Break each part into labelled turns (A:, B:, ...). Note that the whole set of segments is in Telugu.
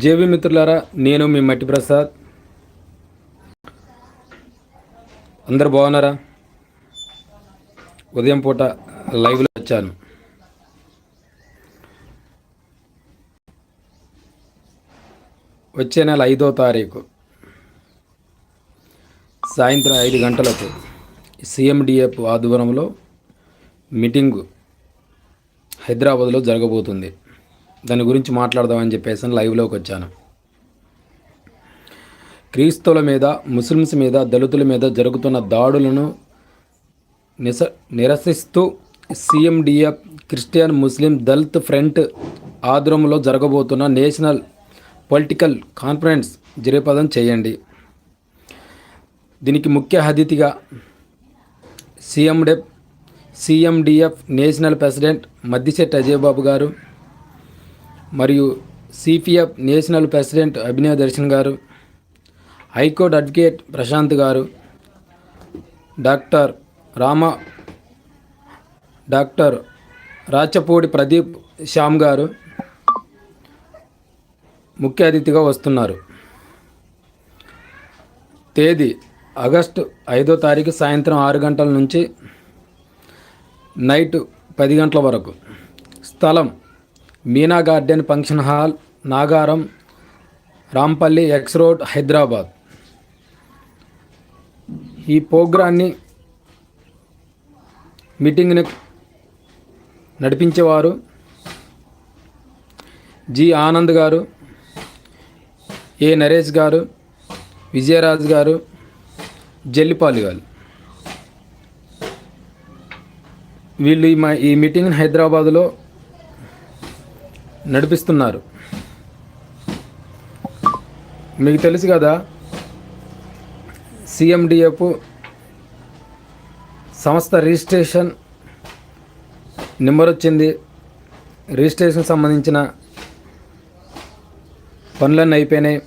A: జేవి మిత్రులారా నేను మీ మట్టి ప్రసాద్. అందరు బాగున్నారా? ఉదయం పూట లైవ్లో వచ్చాను. వచ్చే నెల ఐదో తారీఖు సాయంత్రం ఐదు గంటలకు సిఎండిఎఫ్ ఆధ్వర్యంలో మీటింగు హైదరాబాద్లో జరగబోతుంది. దాని గురించి మాట్లాడదామని చెప్పేసి లైవ్లోకి వచ్చాను. క్రీస్తుల మీద ముస్లిమ్స్ మీద దళితుల మీద జరుగుతున్న దాడులను నిస నిరసిస్తూ CMDF Christian Muslim Dalit front ఆధ్వర్యంలో జరగబోతున్న నేషనల్ పొలిటికల్ కాన్ఫరెన్స్ జరిపదం చేయండి. దీనికి ముఖ్య అతిథిగా CMDF CMDF national president Maddisetti Ajay Babu garu మరియు CPF national president Abhinav Darshan garu high court advocate Prashanth garu doctor Rama doctor Rachapudi Pradeep Shyam garu ముఖ్య అతిథిగా వస్తున్నారు. తేదీ ఆగస్టు ఐదో తారీఖు సాయంత్రం ఆరు గంటల నుంచి నైట్ పది గంటల వరకు. స్థలం Meena garden function hall Nagaram Rampally X road Hyderabad. ఈ ప్రోగ్రాన్ని మీటింగ్ని నడిపించేవారు జి ఆనంద్ గారు ఏ నరేష్ గారు విజయరాజ్ గారు జల్లిపాలి గారు. వీళ్ళు ఈ మా ఈ మీటింగ్ని హైదరాబాదులో నడిపిస్తున్నారు. మీకు తెలుసు కదా సిఎండిఎఫ్ సంస్థ రిజిస్ట్రేషన్ నెంబర్ వచ్చింది రిజిస్ట్రేషన్ సంబంధించిన పనులన్నీ అయిపోయినాయి.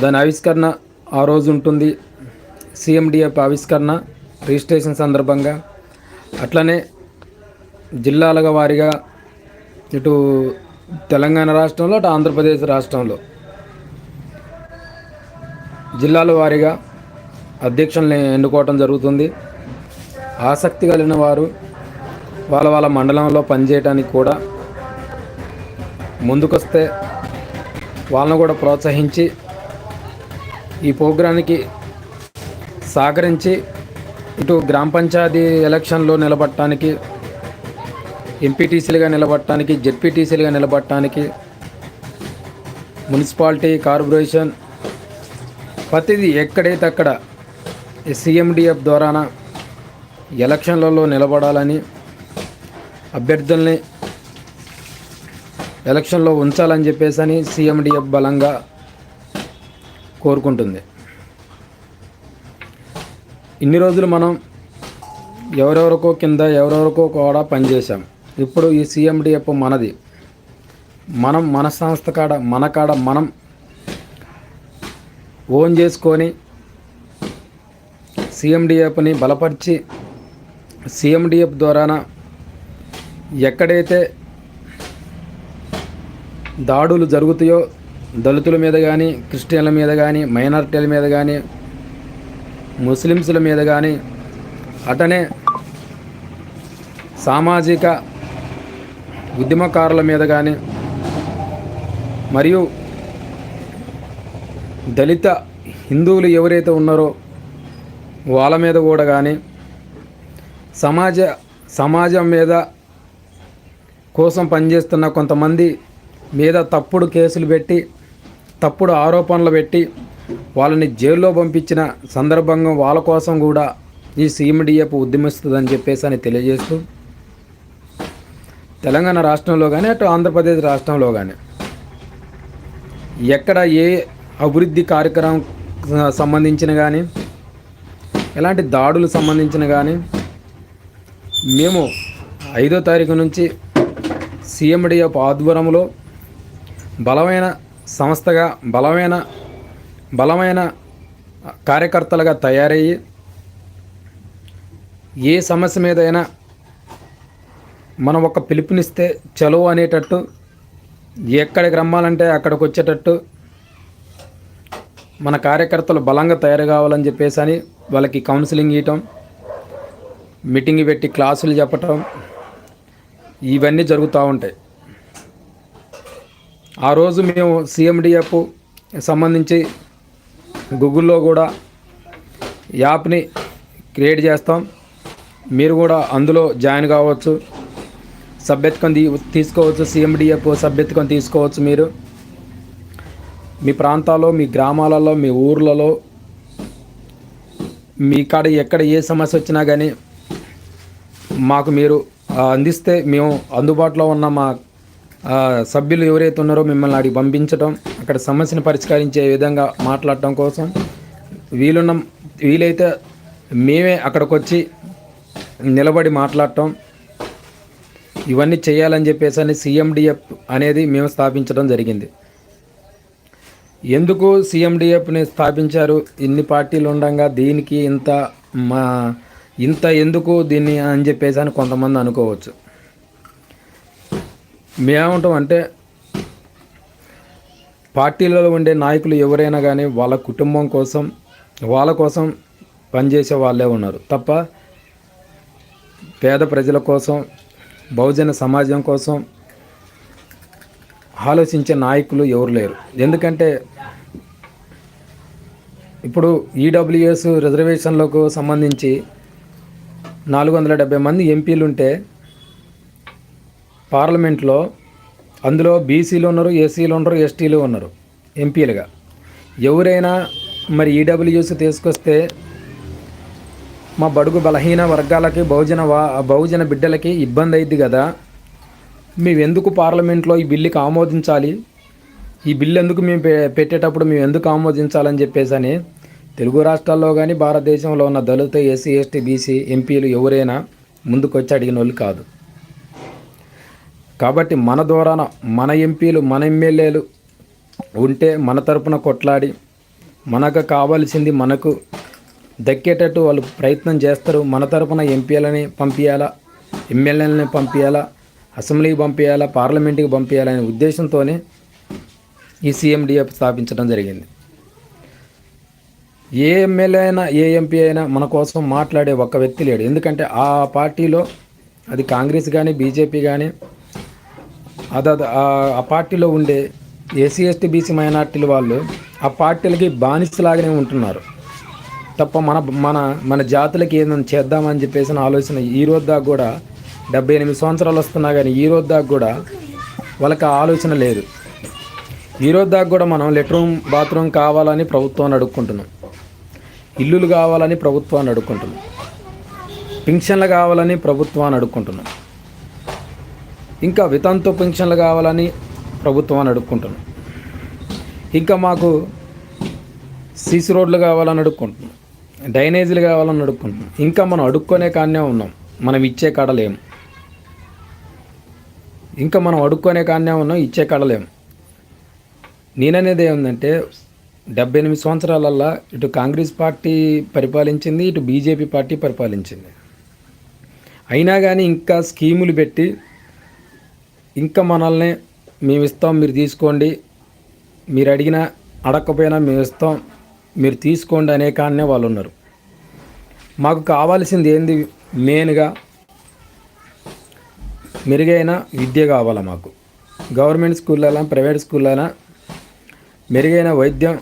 A: దాని ఆవిష్కరణ ఆ రోజు ఉంటుంది. సిఎండిఎఫ్ ఆవిష్కరణ రిజిస్ట్రేషన్ సందర్భంగా. అట్లనే జిల్లాల వారీగా ఇటు తెలంగాణ రాష్ట్రంలో అటు ఆంధ్రప్రదేశ్ రాష్ట్రంలో. జిల్లాల వారీగా అధ్యక్షుల్ని ఎన్నుకోవటం జరుగుతుంది. ఆసక్తి కలిగిన వారు వాళ్ళ వాళ్ళ మండలంలో పనిచేయడానికి కూడా ముందుకొస్తే వాళ్ళను కూడా ప్రోత్సహించి ఈ ప్రోగ్రానికి సహకరించి ఇటు గ్రామ పంచాయతీ ఎలక్షన్లో నిలబడటానికి ఎంపీటీసీలుగా నిలబడటానికి జెడ్పీటీసీలుగా నిలబడటానికి మున్సిపాలిటీ కార్పొరేషన్ ప్రతిదీ ఎక్కడైతే అక్కడ సిఎండిఎఫ్ ద్వారాన ఎలక్షన్లలో నిలబడాలని అభ్యర్థుల్ని ఎలక్షన్లో ఉంచాలని చెప్పేసి అని సీఎండిఎఫ్ బలంగా కోరుకుంటుంది. ఇన్ని రోజులు మనం ఎవరెవరికో కింద ఎవరెవరికో కూడా పనిచేసాం ఇప్పుడు ఈ సిఎండిఎఫ్ మనది. మనం మన సంస్థ కాడ మన కాడ మనం ఓన్ చేసుకొని సిఎండిఎఫ్ని బలపరిచి సిఎండిఎఫ్ ద్వారాన ఎక్కడైతే దాడులు జరుగుతాయో దళితుల మీద కానీ క్రిస్టియన్ల మీద కానీ మైనారిటీల మీద కానీ ముస్లిమ్స్ల మీద కానీ అటనే సామాజిక ఉద్యమకారుల మీద కానీ మరియు దళిత హిందువులు ఎవరైతే ఉన్నారో వాళ్ళ మీద కూడా కానీ సమాజ సమాజం మీద కోసం పనిచేస్తున్న కొంతమంది మీద తప్పుడు కేసులు పెట్టి తప్పుడు ఆరోపణలు పెట్టి వాళ్ళని జైల్లో పంపించిన సందర్భంగా వాళ్ళ కోసం కూడా ఈ సీఎండిఎఫ్ ఉద్యమిస్తుందని చెప్పేసి అని తెలియజేస్తూ తెలంగాణ రాష్ట్రంలో కానీ అటు ఆంధ్రప్రదేశ్ రాష్ట్రంలో కానీ ఎక్కడ ఏ అభివృద్ధి కార్యక్రమం సంబంధించిన కానీ ఎలాంటి దాడులు సంబంధించిన కానీ మేము ఐదో తారీఖు నుంచి సిఎండిఎఫ్ ఆధ్వర్యంలో బలమైన సంస్థగా బలమైన బలమైన కార్యకర్తలుగా తయారయ్యి ఏ సమస్య మీదైనా మనం ఒక పిలుపునిస్తే చలో అనేటట్టు ఎక్కడికి రమ్మాలంటే అక్కడికి వచ్చేటట్టు మన కార్యకర్తలు బలంగా తయారు కావాలని చెప్పేసి అని వాళ్ళకి కౌన్సిలింగ్ ఇవ్వటం మీటింగ్ పెట్టి క్లాసులు చెప్పటం ఇవన్నీ జరుగుతూ ఉంటాయి. ఆ రోజు మేము సిఎండిఎఫ్ సంబంధించి గూగుల్లో కూడా యాప్ని క్రియేట్ చేస్తాం. మీరు కూడా అందులో జాయిన్ కావచ్చు. సభ్యత్వం తీసుకోవచ్చు సిఎండిఎఫ్ సభ్యత్వం తీసుకోవచ్చు మీరు. మీ ప్రాంతాల్లో మీ గ్రామాలలో మీ ఊర్లలో మీ కాడ ఎక్కడ ఏ సమస్య వచ్చినా కానీ మాకు మీరు అందిస్తే మేము అందుబాటులో ఉన్న మా సభ్యులు ఎవరైతే ఉన్నారో మిమ్మల్ని అడిగి పంపించడం అక్కడ సమస్యను పరిష్కరించే విధంగా మాట్లాడటం కోసం వీలున్న వీలైతే మేమే అక్కడికి వచ్చి నిలబడి మాట్లాడటం ఇవన్నీ చేయాలని చెప్పేసి అని సిఎండిఎఫ్ అనేది మేము స్థాపించడం జరిగింది. ఎందుకు సిఎండిఎఫ్ని స్థాపించారు? ఇన్ని పార్టీలు ఉండగా దీనికి ఇంత మా ఇంత ఎందుకు దీన్ని అని చెప్పేసి అని కొంతమంది అనుకోవచ్చు. మేముంటాం అంటే పార్టీలలో ఉండే నాయకులు ఎవరైనా కానీ వాళ్ళ కుటుంబం కోసం వాళ్ళ కోసం పనిచేసే వాళ్ళే ఉన్నారు. తప్ప పేద ప్రజల కోసం బహుజన సమాజం కోసం ఆలోచించే నాయకులు ఎవరు లేరు. ఎందుకంటే ఇప్పుడు ఈడబ్ల్యూఎస్ రిజర్వేషన్లకు సంబంధించి నాలుగు వందల డెబ్బై మంది ఎంపీలు ఉంటే పార్లమెంట్లో అందులో బీసీలు ఉన్నారు ఎస్సీలు ఉన్నారు ఎస్టీలు ఉన్నారు ఎంపీలుగా. ఎవరైనా మరి ఈడబ్ల్యూఎస్ తీసుకొస్తే మా బడుగు బలహీన వర్గాలకి బహుజన వా బహుజన బిడ్డలకి ఇబ్బంది అయింది కదా మేము ఎందుకు పార్లమెంట్లో ఈ బిల్లుకి ఆమోదించాలి? ఈ బిల్లు ఎందుకు మేము పె- పెట్టేటప్పుడు మేము ఎందుకు ఆమోదించాలని చెప్పేసి అని తెలుగు రాష్ట్రాల్లో కానీ భారతదేశంలో ఉన్న దళిత ఎస్సీ ఎస్టీ బీసీ ఎంపీలు ఎవరైనా ముందుకొచ్చి అడిగిన వాళ్ళు కాదు. కాబట్టి మన ద్వారాన మన ఎంపీలు మన ఎమ్మెల్యేలు ఉంటే మన తరపున కొట్లాడి మనకు కావాల్సింది మనకు దక్కేటట్టు వాళ్ళు ప్రయత్నం చేస్తారు. మన తరపున ఎంపీలని పంపించాలా ఎమ్మెల్యేలని పంపించాలా అసెంబ్లీకి పంపించాలా పార్లమెంట్కి పంపించాలనే ఉద్దేశంతోనే ఈ సీఎండిఎఫ్ స్థాపించడం జరిగింది. ఏ ఎమ్మెల్యే అయినా ఏ ఎంపీ అయినా మన కోసం మాట్లాడే ఒక్క వ్యక్తి లేడు. ఎందుకంటే ఆ పార్టీలో అది కాంగ్రెస్ కానీ బీజేపీ కానీ అద ఆ పార్టీలో ఉండే ఎస్సీ ఎస్టీ బీసీ మైనార్టీలు వాళ్ళు ఆ పార్టీలకి బానిసలాగానే ఉంటున్నారు. తప్ప మన మన మన జాతులకి ఏదైనా చేద్దామని చెప్పేసిన ఆలోచన ఈ రోజు దాకా కూడా డెబ్బై ఎనిమిది సంవత్సరాలు వస్తున్నా కానీ ఈ రోజు దాకా కూడా వాళ్ళకి ఆలోచన లేదు. ఈ రోజు దాకా కూడా మనం లెట్రూమ్ బాత్రూమ్ కావాలని ప్రభుత్వాన్ని అడుక్కుంటున్నాం. ఇల్లులు కావాలని ప్రభుత్వాన్ని అడుక్కుంటున్నాం. పింఛన్లు కావాలని ప్రభుత్వాన్ని అడుక్కుంటున్నాం. ఇంకా వితంతు పింఛన్లు కావాలని ప్రభుత్వాన్ని అడుక్కుంటున్నాం. ఇంకా మాకు సీసీ రోడ్లు కావాలని అడుక్కుంటున్నాం. డైనేజీలు కావాలని అడుక్కుంటున్నాం. ఇంకా మనం అడుక్కునే కాడనే ఉన్నాం. మనం ఇచ్చే కడలేం ఇంకా మనం అడుక్కునే కాడనే ఉన్నాం ఇచ్చే కడలేం నేననేది ఏముందంటే డెబ్బై ఎనిమిది సంవత్సరాలల్లా ఇటు కాంగ్రెస్ పార్టీ పరిపాలించింది ఇటు బీజేపీ పార్టీ పరిపాలించింది. అయినా కానీ ఇంకా స్కీములు పెట్టి ఇంకా మనల్ని మేము ఇస్తాం మీరు తీసుకోండి. మీరు అడిగినా అడగకపోయినా మేము ఇస్తాం మీరు తీసుకోండి అనే కాడనే వాళ్ళు ఉన్నారు మాకు కావాల్సింది ఏంది? మెయిన్గా మెరుగైన విద్య కావాలి మాకు. గవర్నమెంట్ స్కూళ్ళైనా ప్రైవేట్ స్కూళ్ళైనా? మెరుగైన వైద్యం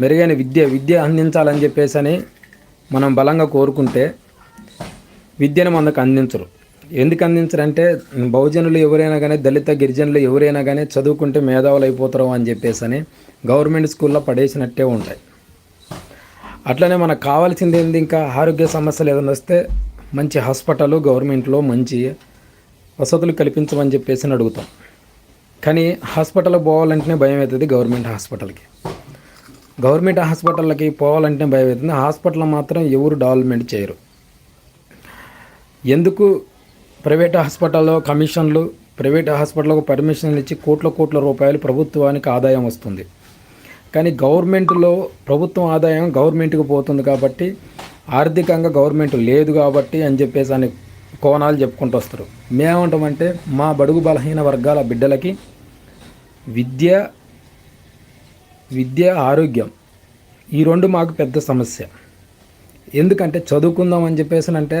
A: మెరుగైన విద్య విద్య అందించాలని చెప్పేసి అని మనం బలంగా కోరుకుంటే విద్యను మనకు అందించరు. ఎందుకు అందించరంటే బహుజనులు ఎవరైనా కానీ దళిత గిరిజనులు ఎవరైనా కానీ చదువుకుంటే మేధావులు అయిపోతారు అని చెప్పేసి అని గవర్నమెంట్ స్కూల్లో పడేసినట్టే ఉంటాయి. అట్లనే మనకు కావాల్సింది ఏంది? ఇంకా ఆరోగ్య సమస్యలు ఏదైనా వస్తే మంచి హాస్పిటల్ గవర్నమెంట్లో మంచి వసతులు కల్పించమని చెప్పేసి అడుగుతాం. కానీ హాస్పిటల్కి పోవాలంటేనే భయం అవుతుంది గవర్నమెంట్ హాస్పిటల్కి. గవర్నమెంట్ హాస్పిటల్కి పోవాలంటే భయం అవుతుంది. హాస్పిటల్ మాత్రం ఎవరు డెవలప్మెంట్ చేయరు. ఎందుకు? ప్రైవేట్ హాస్పిటల్లో కమిషన్లు ప్రైవేట్ హాస్పిటల్కు పర్మిషన్లు ఇచ్చి కోట్ల కోట్ల రూపాయలు ప్రభుత్వానికి ఆదాయం వస్తుంది. కానీ గవర్నమెంట్లో ప్రభుత్వం ఆదాయం గవర్నమెంట్కి పోతుంది కాబట్టి ఆర్థికంగా గవర్నమెంట్ లేదు కాబట్టి అని చెప్పేసి అని కోణాలు చెప్పుకుంటూ వస్తారు. మేమంటామంటే మా బడుగు బలహీన వర్గాల బిడ్డలకి విద్య విద్య ఆరోగ్యం ఈ రెండు మాకు పెద్ద సమస్య. ఎందుకంటే చదువుకుందాం అని చెప్పేసి అంటే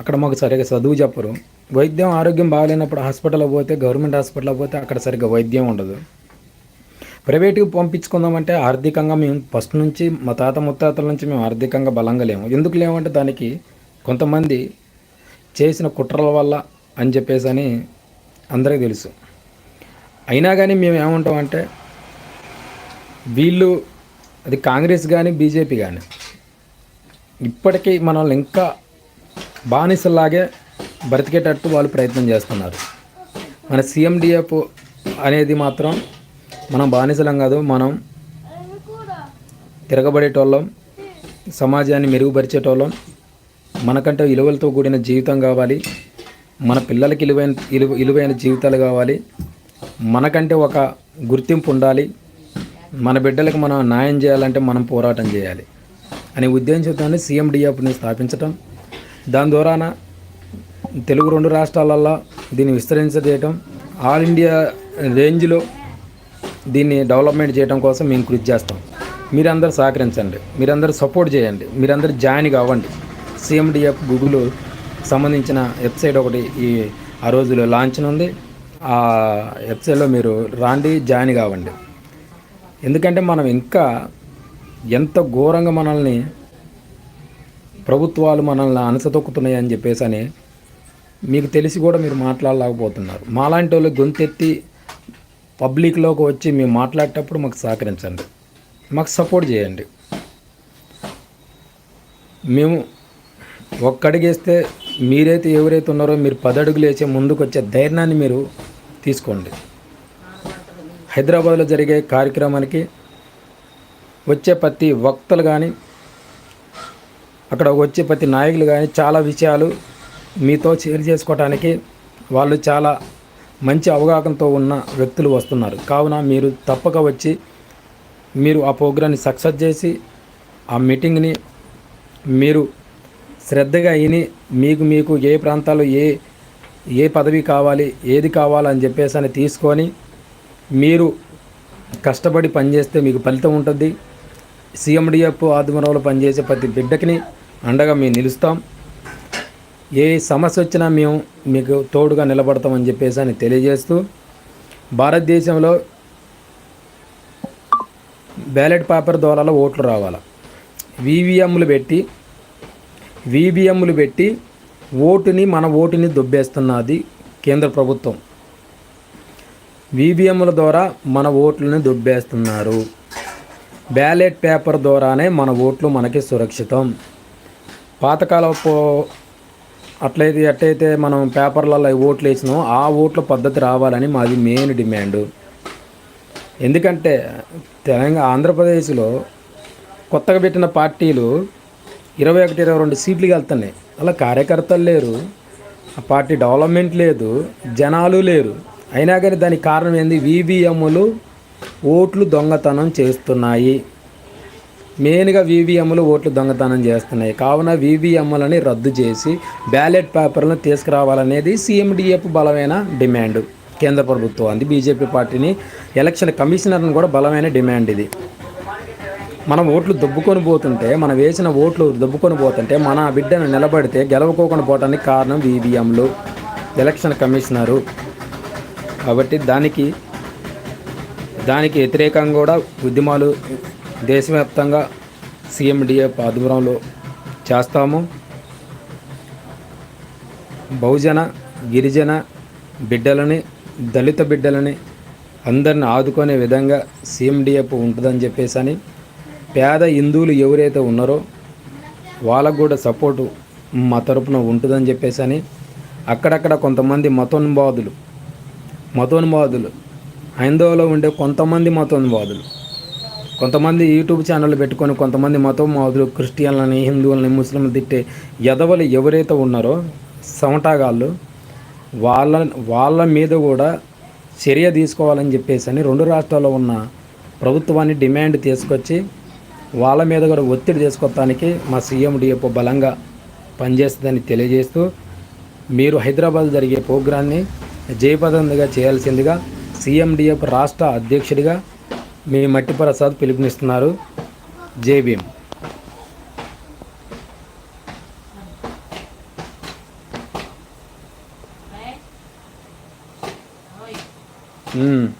A: అక్కడ మాకు సరిగ్గా చదువు చెప్పరు. వైద్యం ఆరోగ్యం బాగాలేనప్పుడు హాస్పిటల్కి పోతే గవర్నమెంట్ హాస్పిటల్కి పోతే అక్కడ సరిగ్గా వైద్యం ఉండదు. ప్రైవేట్కి పంపించుకుందామంటే ఆర్థికంగా మేము ఫస్ట్ నుంచి మా తాత ముత్తాతల నుంచి మేము ఆర్థికంగా బలంగా లేము. ఎందుకు లేమంటే దానికి కొంతమంది చేసిన కుట్రల వల్ల అని చెప్పేసి అని అందరికీ తెలుసు. అయినా కానీ మేము ఏమంటామంటే వీళ్ళు అది కాంగ్రెస్ కానీ బీజేపీ కానీ ఇప్పటికీ మనల్ని ఇంకా బానిసలాగే బ్రతికేటట్టు వాళ్ళు ప్రయత్నం చేస్తున్నారు. మన సీఎండిఎఫ్ అనేది మాత్రం మనం బానిసలం కాదు మనం తిరగబడేటోళ్ళం సమాజాన్ని మెరుగుపరిచేటోళ్ళం. మనకంటే విలువలతో కూడిన జీవితం కావాలి. మన పిల్లలకి విలువైన విలువ విలువైన జీవితాలు కావాలి. మనకంటే ఒక గుర్తింపు ఉండాలి. మన బిడ్డలకు మనం న్యాయం చేయాలంటే మనం పోరాటం చేయాలి అనే సీఎం సీఎండిఎఫ్ని స్థాపించటం. దాని ద్వారాన తెలుగు రెండు రాష్ట్రాలల్లో దీన్ని విస్తరించజేయటం ఆల్ ఇండియా రేంజ్లో దీన్ని డెవలప్మెంట్ చేయడం కోసం మేము కృషి చేస్తాం. మీరందరూ సహకరించండి. మీరందరూ సపోర్ట్ చేయండి. మీరందరూ జాయిన్ కావండి. సిఎండిఎఫ్ గూగుల్ సంబంధించిన వెబ్సైట్ ఒకటి ఈ ఆ రోజులో లాంచ్ ఉంది ఆ వెబ్సైట్లో మీరు రాండి జాయిన్ కావండి. ఎందుకంటే మనం ఇంకా ఎంత ఘోరంగా మనల్ని ప్రభుత్వాలు మనల్ని అనసతొక్కుతున్నాయి అని చెప్పేసి అని మీకు తెలిసి కూడా మీరు మాట్లాడలేకపోతున్నారు. మాలాంటి వాళ్ళు గొంతెత్తి పబ్లిక్లోకి వచ్చి మేము మాట్లాడేటప్పుడు మాకు సహకరించండి. మాకు సపోర్ట్ చేయండి. మేము ఒక్కడిగేస్తే మీరైతే ఎవరైతే ఉన్నారో మీరు పదడుగులు వేసే ముందుకు వచ్చే ధైర్యాన్ని మీరు తీసుకోండి. హైదరాబాద్లో జరిగే కార్యక్రమానికి వచ్చే ప్రతి వక్తలు కానీ అక్కడ వచ్చే ప్రతి నాయకులు కానీ చాలా విషయాలు మీతో షేర్ చేసుకోవటానికి వాళ్ళు చాలా మంచి అవగాహనతో ఉన్న వ్యక్తులు వస్తున్నారు. కావున మీరు తప్పక వచ్చి మీరు ఆ ప్రోగ్రాన్ని సక్సెస్ చేసి ఆ మీటింగ్ని మీరు శ్రద్ధగా విని మీకు మీకు ఏ ప్రాంతాలు ఏ ఏ పదవి కావాలి ఏది కావాలని చెప్పేసి అని తీసుకొని మీరు కష్టపడి పనిచేస్తే మీకు ఫలితం ఉంటుంది. సీఎండిఎఫ్ ఆధ్వర్యంలో పనిచేసే ప్రతి బిడ్డకిని అండగా మేము నిలుస్తాం. ఏ సమస్య వచ్చినా మేము మీకు తోడుగా నిలబడతామని చెప్పేసి అని తెలియజేస్తూ భారతదేశంలో బ్యాలెట్ పేపర్ ద్వారా ఓట్లు రావాలి. వీవీఎంలు పెట్టి వీవీఎంలు పెట్టి ఓటుని మన ఓటుని దుబ్బేస్తున్నది కేంద్ర ప్రభుత్వం. వివిఎంల ద్వారా మన ఓట్లని దుబ్బేస్తున్నారు. బ్యాలెట్ పేపర్ ద్వారానే మన ఓట్లు మనకి సురక్షితం. పాతకాలపు అట్లయితే ఎట్టయితే మనం పేపర్లలో ఓట్లు వేసినామో ఆ ఓట్ల పద్ధతి రావాలని మాది మెయిన్ డిమాండ్ ఎందుకంటే తెలంగాణ ఆంధ్రప్రదేశ్లో కొత్తగా పెట్టిన పార్టీలు ఇరవై ఒకటి ఇరవై రెండు సీట్లు వెళ్తున్నాయి. అలా కార్యకర్తలు లేరు ఆ పార్టీ డెవలప్మెంట్ లేదు జనాలు లేరు. అయినా కానీ దానికి కారణం ఏంది? వీబీఎంలు ఓట్లు దొంగతనం చేస్తున్నాయి. మెయిన్గా వీవీఎంలు ఓట్లు దొంగతనం చేస్తున్నాయి. కావున వీవీఎంలని రద్దు చేసి బ్యాలెట్ పేపర్లను తీసుకురావాలనేది సీఎండిఎఫ్ బలమైన డిమాండ్. కేంద్ర ప్రభుత్వం అంది. బీజేపీ పార్టీని ఎలక్షన్ కమిషనర్ని కూడా బలమైన డిమాండ్ ఇది. మనం ఓట్లు దొబ్బుకొని పోతుంటే మనం వేసిన ఓట్లు దొబ్బుకొని పోతుంటే మన బిడ్డను నిలబడితే గెలవకోకుండా పోవడానికి కారణం వీవీఎంలు ఎలక్షన్ కమిషనరు. కాబట్టి దానికి దానికి వ్యతిరేకంగా కూడా ఉద్యమాలు దేశవ్యాప్తంగా సీఎండిఏ ఆధ్వర్యంలో చేస్తాము. బహుజన గిరిజన బిడ్డలని దళిత బిడ్డలని అందరిని ఆదుకునే విధంగా సీఎండిఎఫ్ ఉంటుందని చెప్పేసి అని పేద హిందువులు ఎవరైతే ఉన్నారో వాళ్ళకు కూడా సపోర్టు మా తరపున ఉంటుందని చెప్పేసి అని అక్కడక్కడ కొంతమంది మతోన్మాదులు మతోన్మాదులు హైందవులో ఉండే కొంతమంది మతోన్మాదులు కొంతమంది యూట్యూబ్ ఛానళ్ళు పెట్టుకొని కొంతమంది మతం మాదులు క్రిస్టియన్లని హిందువులని ముస్లింలు తిట్టే ఎదవలు ఎవరైతే ఉన్నారో సమటాగాళ్ళు వాళ్ళ వాళ్ళ మీద కూడా చర్య తీసుకోవాలని చెప్పేసి అని రెండు రాష్ట్రాల్లో ఉన్న ప్రభుత్వాన్ని డిమాండ్ తీసుకొచ్చి వాళ్ళ మీద కూడా ఒత్తిడి తీసుకొస్తానికి మా సీఎం డిఎఫ్ బలంగా పనిచేస్తుందని తెలియజేస్తూ మీరు హైదరాబాద్ జరిగే ప్రోగ్రాన్ని జయప్రదంగా చేయాల్సిందిగా సీఎండిఎఫ్ రాష్ట్ర అధ్యక్షుడిగా మీ మట్టి ప్రసాద్ పిలుపునిస్తున్నారు. జై భీమ్. మ్మ్.